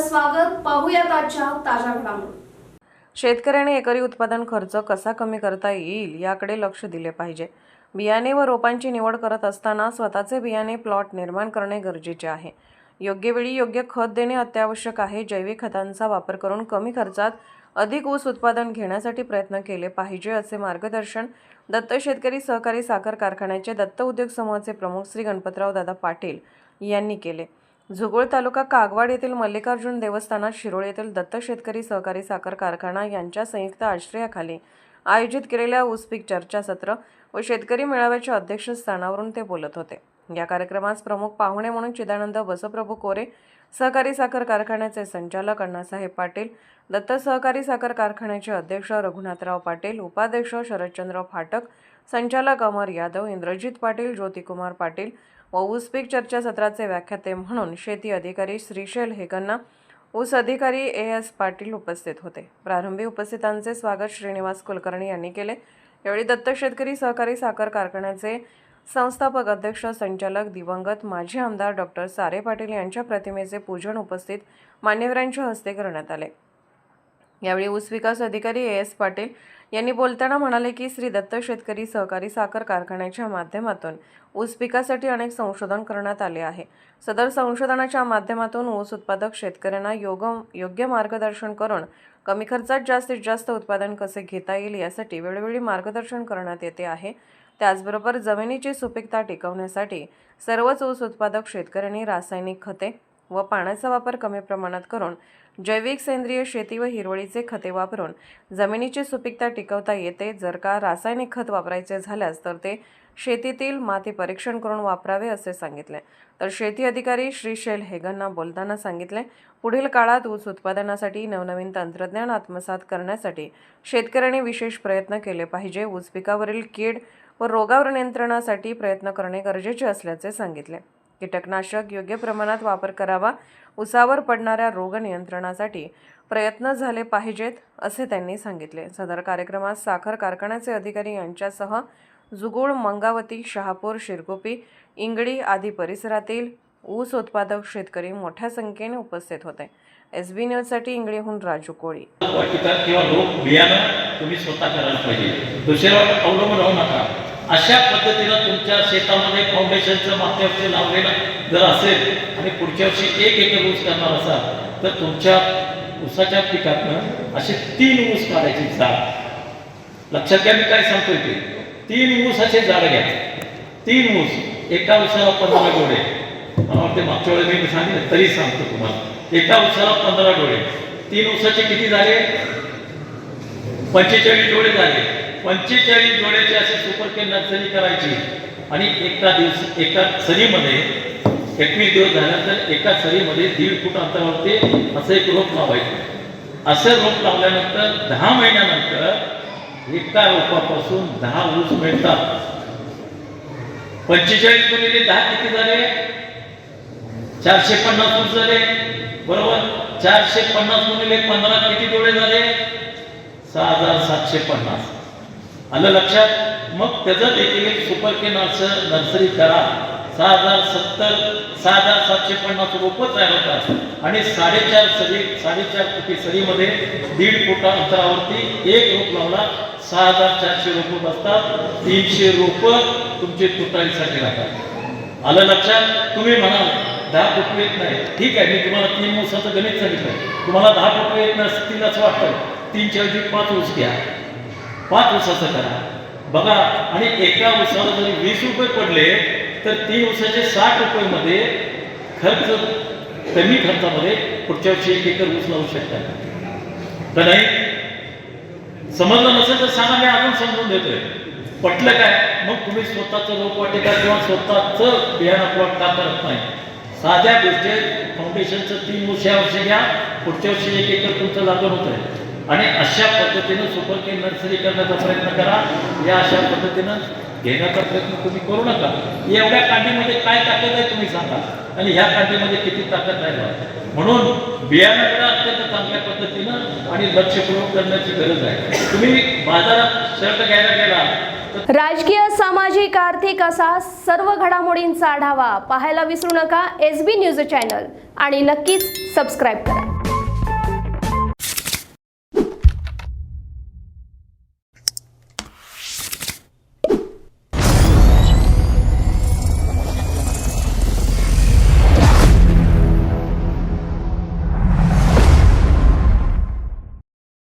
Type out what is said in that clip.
स्वागत. पाहूयात आजच्या ताज्या घडामोडी. शेतकऱ्याने एकरी उत्पादन खर्च कसा कमी करता येईल याकडे लक्ष दिले पाहिजे. बियाणे व रोपांची निवड करत असताना स्वतःचे बियाणे प्लॉट निर्माण करणे गरजेचे आहे. योग्य वेळी योग्य खत देणे अत्यावश्यक आहे. जैविक खतांचा वापर करून कमी खर्चात अधिक ऊस उत्पादन घेण्यासाठी प्रयत्न केले पाहिजे असे मार्गदर्शन दत्त शेतकरी सहकारी साखर कारखान्याचे दत्त उद्योग समूहाचे प्रमुख श्री गणपतराव दादा पाटील यांनी केले. झुगोळ तालुका कागवाड येथील मल्लिकार्जुन देवस्थानात शिरोळ येथील दत्त शेतकरी सहकारी साखर कारखाना यांच्या संयुक्त आश्रयाखाली आयोजित केलेल्या ऊसपीक चर्चासत्र व शेतकरी मेळाव्याच्या अध्यक्षस्थानावरून ते बोलत होते. या कार्यक्रमास प्रमुख पाहुणे म्हणून चिदानंद बसप्रभू कोरे सहकारी साखर कारखान्याचे संचालक अण्णासाहेब पाटील दत्त सहकारी साखर कारखान्याचे अध्यक्ष रघुनाथराव पाटील उपाध्यक्ष शरदचंद्र फाटक संचालक अमर यादव इंद्रजित पाटील ज्योतिकुमार पाटील व ऊसपीक चर्चासत्राचे व्याख्याते म्हणून शेती अधिकारी श्रीशैल हेगन्ना ऊस अधिकारी ए एस पाटील उपस्थित होते. प्रारंभी उपस्थितांचे स्वागत श्रीनिवास कुलकर्णी यांनी केले. यावेळी दत्त शेतकरी सहकारी साखर कारखान्याचे संस्थापक अध्यक्ष संचालक दिवंगत माजी आमदार डॉक्टर सारे पाटील यांच्या प्रतिमेचे पूजन उपस्थित मान्यवरांच्या हस्ते करण्यात आले. यावेळी ऊस विकास अधिकारी ए एस पाटील यांनी बोलताना म्हणाले की श्री दत्त शेतकरी सहकारी साखर कारखान्याच्या माध्यमातून ऊस पिकासाठी अनेक संशोधन करण्यात आले आहे. सदर संशोधनाच्या माध्यमातून ऊस उत्पादक शेतकऱ्यांना योग योग्य मार्गदर्शन करून कमी खर्चात जास्तीत जास्त उत्पादन कसे घेता येईल यासाठी वेळोवेळी मार्गदर्शन करण्यात येते आहे. त्याचबरोबर जमिनीची सुपीकता टिकवण्यासाठी सर्वच ऊस उत्पादक शेतकऱ्यांनी रासायनिक खते व पाण्याचा वापर कमी प्रमाणात करून जैविक सेंद्रिय शेती व हिरवळीचे खते वापरून जमिनीची सुपीकता टिकवता येते. जर का रासायनिक खत वापरायचे झाल्यास तर ते शेतीतील माती परीक्षण करून वापरावे असे सांगितले. तर शेती अधिकारी श्री शैल हेगनना बोलताना सांगितले पुढील काळात ऊस उत्पादनासाठी नवनवीन तंत्रज्ञान आत्मसात करण्यासाठी शेतकऱ्यांनी विशेष प्रयत्न केले पाहिजे. ऊस पिकावरील कीड व रोगावर नियंत्रणासाठी प्रयत्न करणे गरजेचे असल्याचे सांगितले. कीटकनाशक योग्य प्रमाणात वापर करावा उसावर पडणाऱ्या रोग नियंत्रणासाठी प्रयत्न झाले पाहिजेत असे त्यांनी सांगितले. सदर कार्यक्रमात साखर कारखान्याचे अधिकारी यांच्यासह जुगुळ मंगावती शहापूर शिरगोपी इंगडी आदी परिसरातील ऊस उत्पादक शेतकरी मोठ्या संख्येने उपस्थित होते. एस बी न्यूजसाठी इंगडीहून राजू कोळी. किंवा रोग बियाणं तुम्ही स्वतः करायला पाहिजे. दुसऱ्यावर अवलंबून राहू नका. अशा पद्धतीनं तुमच्या शेतामध्ये फाउंडेशनचं मागच्या वर्षी लावलेलं जर असेल आणि पुढच्या वर्षी एक एकर ऊस करणार असाल तर तुमच्या ऊसाच्या पिकातनं असे तीन ऊस काढायचे झाड लक्षात घ्या मी काय सांगतोय ते. तीन ऊसाचे झाड घ्या. तीन ऊस. एका ऊसाला पंधरा डोळे. मला वाटते मागच्या वेळेस मी सांगितलं तरी सांगतो तुम्हाला. एका ऊसाला पंधरा डोळे. तीन ऊसाचे किती झाले? पंचेचाळीस डोळे झाले. पंचेचाळीस डोळ्याची अशी सुपर के नर्सरी करायची. आणि एका दिवस एका सरीमध्ये एकवीस दिवस झाल्यानंतर एका सरीमध्ये दीड फूट अंतरावरती असं एक रोप लावायचं. असं रोप लावल्यानंतर दहा महिन्यानंतर एका रोपापासून दहा ऊस मिळतात. पंचेचाळीस गुणिले दहा किती झाले? चारशे पन्नास ऊस झाले. बरोबर? चारशे पन्नास गुणिले पंधरा किती डोळे झाले? सहा हजार सातशे पन्नास. आलं लक्षात? मग त्याचं देखील एक सुपर केन नर्स नर्सरी करा. सहा हजार सत्तर सहा हजार सातशे पन्नास रोपं तयार होतात. आणि साडेचार सरी साडेचार फुटी सरीमध्ये दीड फुटा अंतरावरती एक रोप लावला सहा हजार चारशे रोपं बसतात. तीनशे रोपं तुमचे तुटाईसाठी राहतात. आलं लक्षात? तुम्ही म्हणाल दहा फुट येत नाही. ठीक आहे मी तुम्हाला तीन दिवसाचं गणित सांगितलं तुम्हाला दहा फुट येत नसतील असं वाटतं. तीनच्या ऐवजी पाच ऊस घ्या. पाच उसाचं करा. बघा आणि एका उसाला जरी वीस रुपये पडले तर तीन उसाचे साठ रुपयेमध्ये खर्च कमी खर्चामध्ये पुढच्या वर्षी एक एकर ऊस लावू शकता. तर नाही? समजलं नसेल तर सांगा मी अजून समजून देतोय. पटलं काय? मग तुम्ही स्वतःचं रोपवाटिका किंवा स्वतःचं बियाणं प्लॉट का करत नाही. साध्या गोष्टी फाउंडेशनचं तीन वर्ष या वर्षी घ्या. पुढच्या वर्षी एक एकर तुमचं लागण होत आहे आणि अशा पद्धतीनं सुपर केन नर्सरी करण्याचा प्रयत्न करा. या अशा पद्धतीनं घेण्याचा प्रयत्न तुम्ही करू नका. एवढ्या कांडीमध्ये काय ताकद आहे तुम्ही सांगा. आणि ह्या कांडीमध्ये किती ताकद आहे म्हणून बियाणं अत्यंत चांगल्या पद्धतीनं आणि लक्षपूर्वक करण्याची गरज आहे. तुम्ही बाजारात शर्ट घ्यायला गेला राजकीय सामाजिक आर्थिक असा सर्व घडामोडींचा आढावा पाहायला विसरू नका. S B news channel. आणि नक्कीच सबस्क्राईब करा.